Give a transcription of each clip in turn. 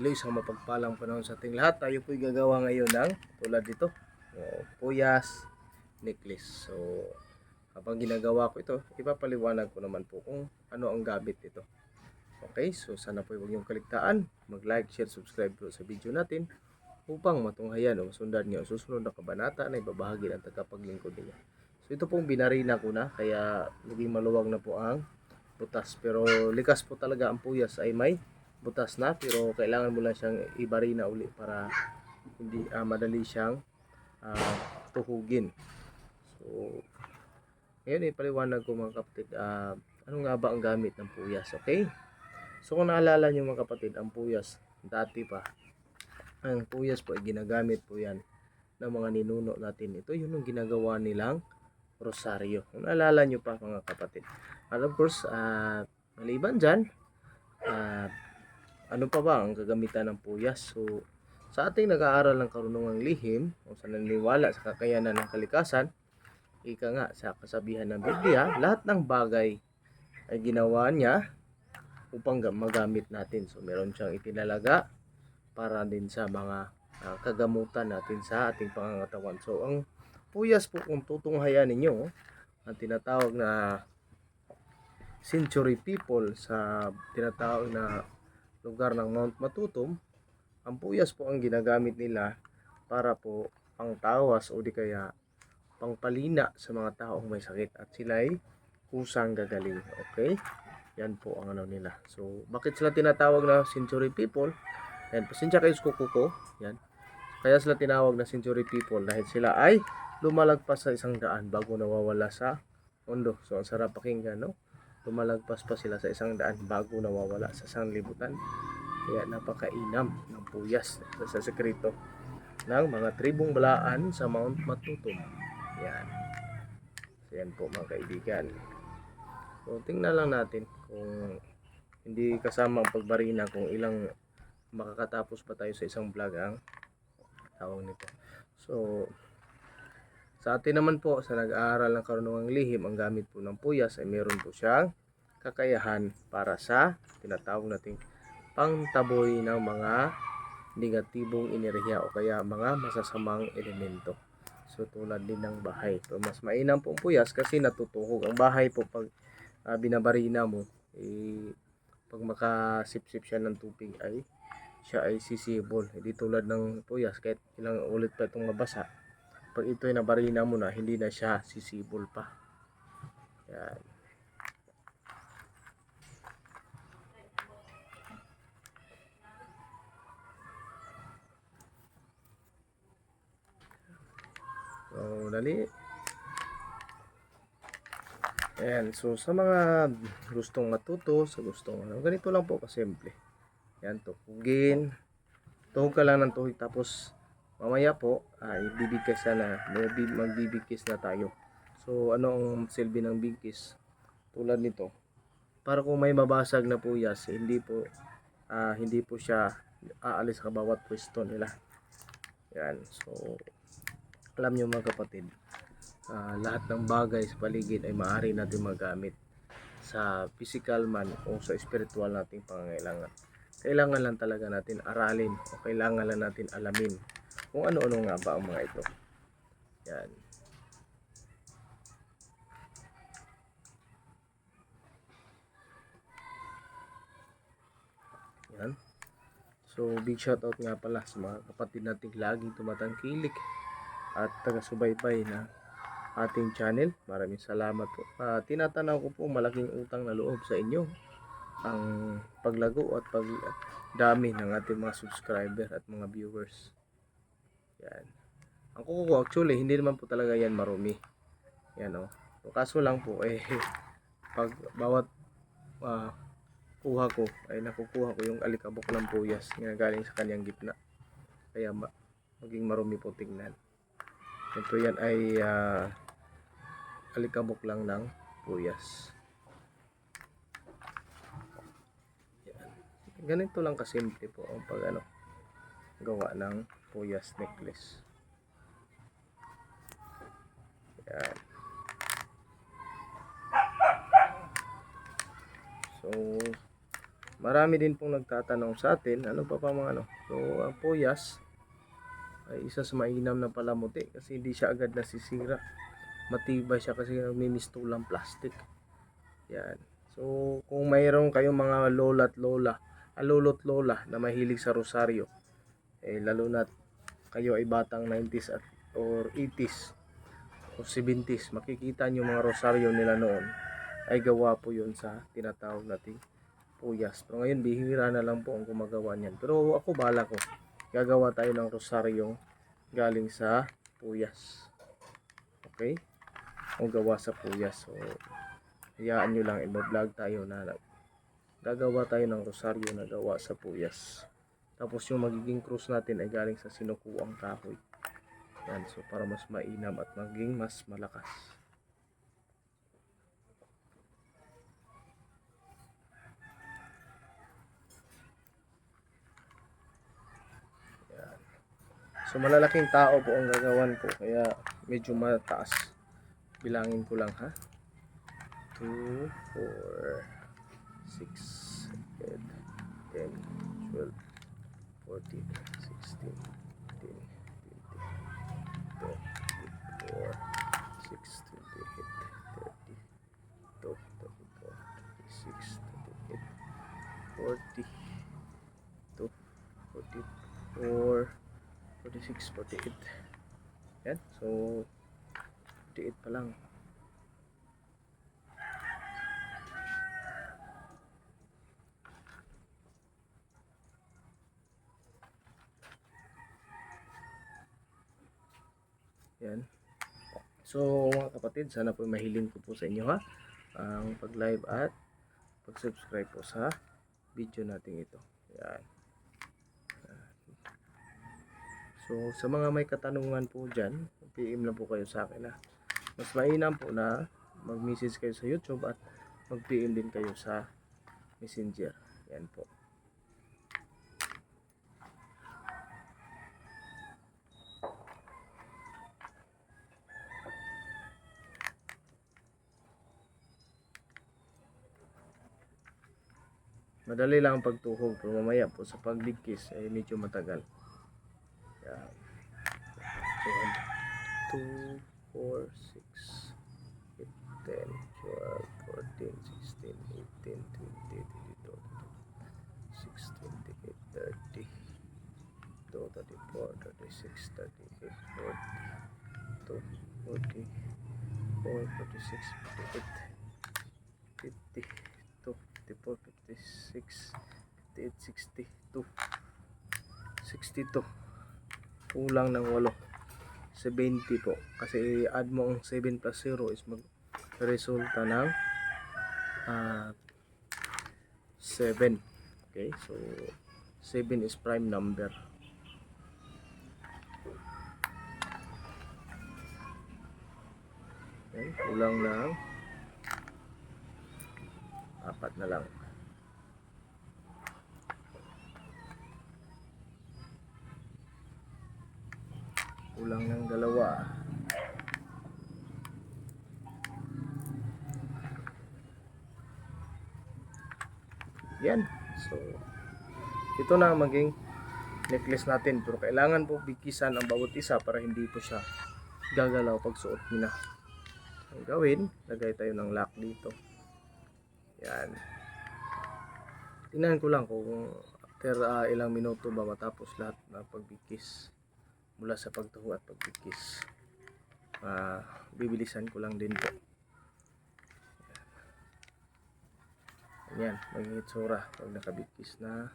Isang mapagpalang panahon sa ating lahat. Tayo po'y gagawa ngayon ng tulad dito. Puyas, necklace. So, habang ginagawa ko ito, ipapaliwanag ko naman po kung ano ang gamit nito. Okay, so sana po huwag niyong kaligtaan. Mag-like, share, subscribe po sa video natin upang matunghayan o masundan niyo ang susunod na kabanata na ibabahagi ng tagapaglingkod niya. So ito pong binarina ko na kaya naging maluwag na po ang butas. Pero likas po talaga ang puyas ay may butas na pero kailangan mo lang siyang ibarina uli para hindi ah, madali siyang ah, tuhugin. So ngayon ipaliwanag ko mga kapatid ah, ano nga ba ang gamit ng puyas, okay? So kung naalala niyo mga kapatid, ang puyas dati pa ang puyas po ay ginagamit po yan ng mga ninuno natin. Ito yun ang ginagawa nilang rosaryo. Kung naalala nyo pa mga kapatid. And of course, ah, maliban dyan, ah, ano pa ba ang gagamitan ng puyas? So, sa ating nag-aaral ng karunungang lihim, o sa naniniwala sa kakayanan ng kalikasan, ika nga sa kasabihan ng Biblia, lahat ng bagay ay ginawa niya upang ga- magamit natin. So, meron siyang itinalaga para din sa mga ah, kagamutan natin sa ating pangangatawan. So, ang puyas po kung tutunghayan ninyo, ang tinatawag na century people sa tinatawag na lugar ng Mount Matutum, ang puyas po ang ginagamit nila para po pangtawas o di kaya pangpalina sa mga taong may sakit at sila ay kusang gagaling. Okay? Yan po ang ano nila. So, bakit sila tinatawag na century people? Yan, pasensya kayo sa kuko ko. Yan. Kaya sila tinawag na century people dahil sila ay lumalagpas sa isang daan bago nawawala sa mundo. So, ang sarap pakinggan, no? Lumalagpas pa sila sa isang daan bago nawawala sa sanglibutan. Kaya napakainam ng puyas sa sekreto ng mga tribong balaan sa Mount Matutum. Yan. Yan po mga kaibigan. So, tingnan lang natin kung hindi kasama ang pagbarina kung ilang makakatapos pa tayo sa isang vlog ang tawag nito. So, sa atin naman po, sa nag-aaral ng karunungang lihim, ang gamit po ng puyas ay meron po siyang kakayahan para sa tinatawag nating pangtaboy ng mga negatibong enerhiya o kaya mga masasamang elemento. So, tulad din ng bahay. So, mas mainam po ang puyas kasi natutuhog. Ang bahay po pag ah, binabarina mo, eh, pag makasipsip siya ng tubig ay siya ay sisibol. Hindi tulad ng puyas kahit ilang ulit pa itong mabasa. Pag ito ay nabarina mo na, hindi na siya sisibol pa. Yan. So, dali. Ayan, so sa mga gustong matuto, sa gustong ano, ganito lang po kasimple. Yan, tuhugin. Tuhog ka lang ng tuhog tapos mamaya po ay bibigkis na magbi- magbibigkis na tayo. So ano ang silbi ng bigkis? Tulad nito. Para kung may mabasag na puyas, hindi po ah, hindi po siya aalis sa bawat pwesto nila. Yan. So alam niyo mga kapatid, ah, lahat ng bagay sa paligid ay maaari natin magamit sa physical man o sa spiritual nating pangangailangan kailangan lang talaga natin aralin o kailangan lang natin alamin kung ano-ano nga ba ang mga ito. Yan. Yan. So, big shout out nga pala sa mga kapatid nating laging tumatangkilik at taga-subaybay na ating channel. Maraming salamat po. Ah, tinatanaw ko po malaking utang na loob sa inyo ang paglago at pagdami ng ating mga subscriber at mga viewers. Yan. Ang kuko ko actually hindi naman po talaga yan marumi. Yan o. So, kaso lang po eh pag bawat ah, kuha ko ay nakukuha ko yung alikabok ng puyas na galing sa kanyang gitna. Kaya ma- maging marumi po tingnan. Ito yan ay ah, alikabok lang ng puyas. ganito lang kasimple po ang pag ano gawa ng puyas necklace yan so marami din pong nagtatanong sa atin, ano pa pa mga ano. So, ang puyas ay isa sa mainam na palamuti kasi hindi siya agad nasisira. Matibay siya kasi nagmimistulang plastic. Yan. So, kung mayroon kayong mga lola at lola, ah, lolo at lola na mahilig sa rosaryo, eh, lalo na kayo ay batang 90s at or 80s o 70s, makikita nyo mga rosaryo nila noon ay gawa po yun sa tinatawag nating puyas. Pero ngayon, bihira na lang po ang gumagawa niyan. Pero ako bala ko, gagawa tayo ng rosaryong galing sa puyas. Okay? O gawa sa puyas. So, hayaan nyo lang, i-vlog tayo na gagawa tayo ng rosaryo na gawa sa puyas. Tapos yung magiging cross natin ay galing sa sinukuang kahoy. Yan, so para mas mainam at maging mas malakas. Yan. So malalaking tao po ang gagawan ko kaya medyo mataas. Bilangin ko lang ha. 2, 4, 6, 8, 10, 12, 14, 16, 15, 20, 24, 6, 28, 30, 32, 34, 36, 38, 40, 2, 44, 46, 48. Yan. So, 48 pa lang. Yan. So, mga kapatid, sana po mahiling ko po sa inyo ha. Ang pag-live at pag-subscribe po sa video natin ito. Yan. So, sa mga may katanungan po dyan, PM lang po kayo sa akin ha. Mas mainam po na mag-message kayo sa YouTube at mag-PM din kayo sa Messenger. Yan po. Madali lang ang pagtuhog pero mamaya po sa pagligkis ay medyo matagal. Yan. So, 2, 4, 6, 8, 10, 12, 14, 16, 18, 20, 22, 6, 28, 30, 34, 36, 38, 40, 40, 46, 58, 50, 54, 56, 58, 62, 62. Kulang ng 8. 70 po. Kasi add mo ang 7 plus 0 is mag resulta ng ah, 7. Okay, so 7 is prime number. Okay, kulang ng apat na lang. Kulang ng dalawa. Yan. So, ito na ang maging necklace natin. Pero kailangan po bikisan ang bawat isa para hindi po siya gagalaw pag suot nyo na. Ang gawin, lagay tayo ng lock dito. Yan. Tingnan ko lang kung after ah, ilang minuto ba matapos lahat na pagbikis mula sa pagtuho at pagbikis. Ah, bibilisan ko lang din po. Yan, magiging itsura pag nakabikis na.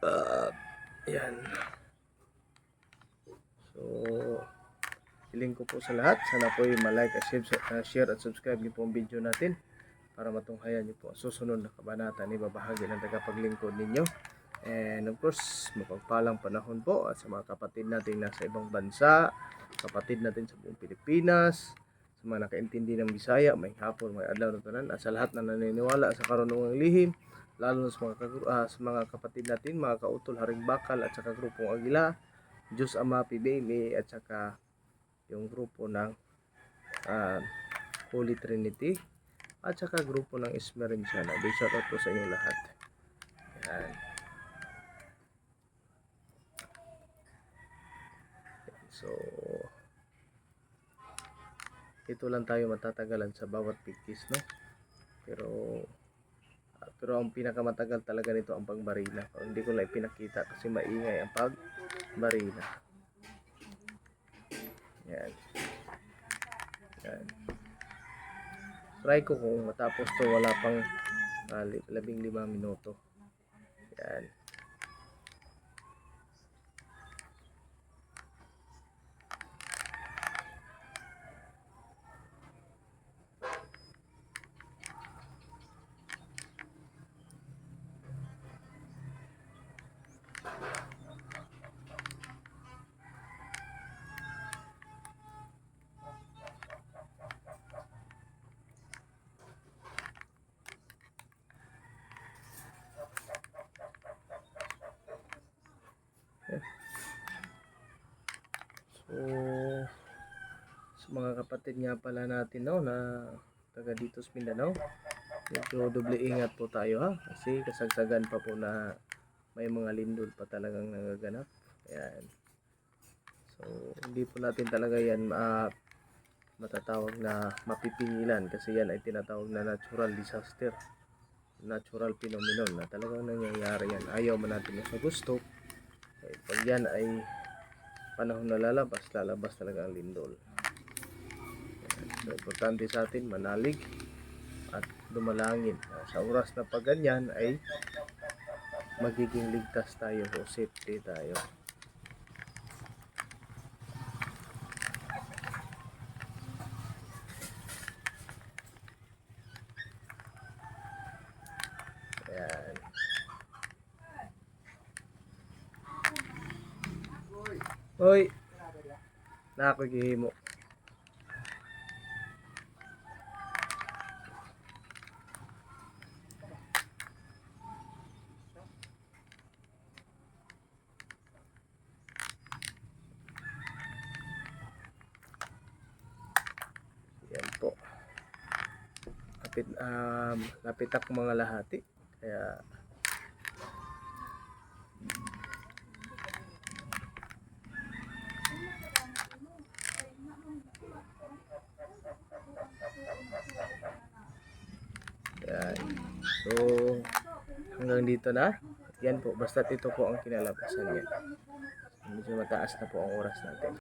Ah, yan. So, hiling ko po sa lahat. Sana po ay malike, at share, uh, at subscribe niyo po ang video natin para matunghayan niyo po ang susunod na kabanata ni babahagi ng tagapaglingkod ninyo. And of course, mapagpalang panahon po at sa mga kapatid natin nasa ibang bansa, kapatid natin sa buong Pilipinas, sa mga nakaintindi ng Bisaya, may hapon, may adlaw na tanan, at sa lahat na naniniwala sa karunungang lihim, lalo na sa mga, ah, sa mga kapatid natin, mga kautol, Haring Bakal at saka grupong Agila, Diyos Ama, PBMA at saka yung grupo ng ah, Holy Trinity at saka grupo ng Esmerenciana. Big shout out po sa inyo lahat. Yan. So, ito lang tayo matatagalan sa bawat pikis, no? Pero, ah, pero ang pinakamatagal talaga nito ang pagbarina. Hindi ko lang ipinakita kasi maingay ang pagbarina. Yan. Yan. Try ko kung matapos to wala pang li- labing limang minuto. Yan. Mga kapatid nga pala natin no, na taga dito sa Mindanao, medyo doble ingat po tayo ha. Kasi kasagsagan pa po na may mga lindol pa talagang nagaganap. Ayan. So, hindi po natin talaga yan ma matatawag na mapipingilan kasi yan ay tinatawag na natural disaster natural phenomenon na talagang nangyayari yan ayaw man natin sa gusto eh, pag yan ay panahon na lalabas, lalabas talaga ang lindol. So, importante sa atin, manalig at dumalangin. Ah, Sa oras na pag ganyan ay magiging ligtas tayo o safety tayo. Ayan. Hoy. Na ako gihimo. Yan po. Lapit, um, lapit ako mga lahati. Kaya Yan. So, hanggang dito na. Yan po, basta ito po ang kinalabasan niya. Medyo mataas na po ang oras natin.